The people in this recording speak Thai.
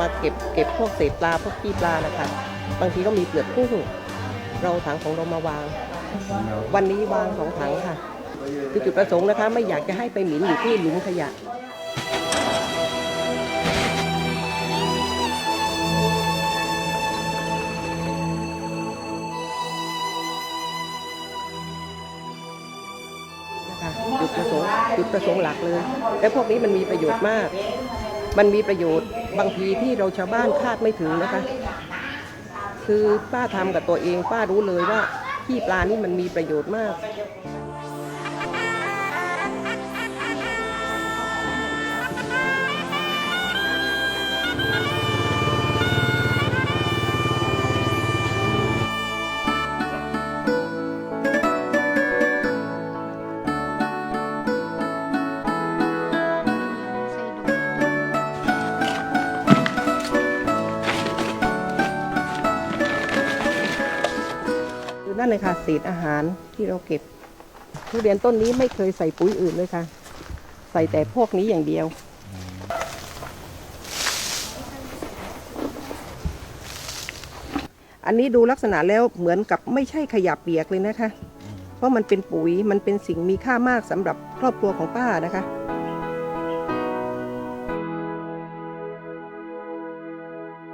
มาเก็บเก็บพวกเศษปลาพวกขี้ปลานะคะ บางทีก็มีเปลือกกุ้งเราถังของเรามาวาง วันนี้วางสองถังค่ะ คือจุดประสงค์นะคะ ไม่อยากจะให้ไปหมินอยู่ที่หลุมขยะจุดประสงค์จุดประสงค์หลักเลย และพวกนี้มันมีประโยชน์มาก มันมีประโยชน์บางทีที่เราชาวบ้านคาดไม่ถึงนะคะ คือป้าทำกับตัวเองป้ารู้เลยว่าขี้ปลานี่มันมีประโยชน์มาก นั่นเลยค่ะเศษอาหารที่เราเก็บทุเรียนต้นนี้ไม่เคยใส่ปุ๋ยอื่นเลยค่ะ ใส่แต่พวกนี้อย่างเดียว อันนี้ดูลักษณะแล้วเหมือนกับไม่ใช่ขยะเปียกเลยนะคะ เพราะมันเป็นปุ๋ยมันเป็นสิ่งมีค่ามากสำหรับครอบครัวของป้านะคะ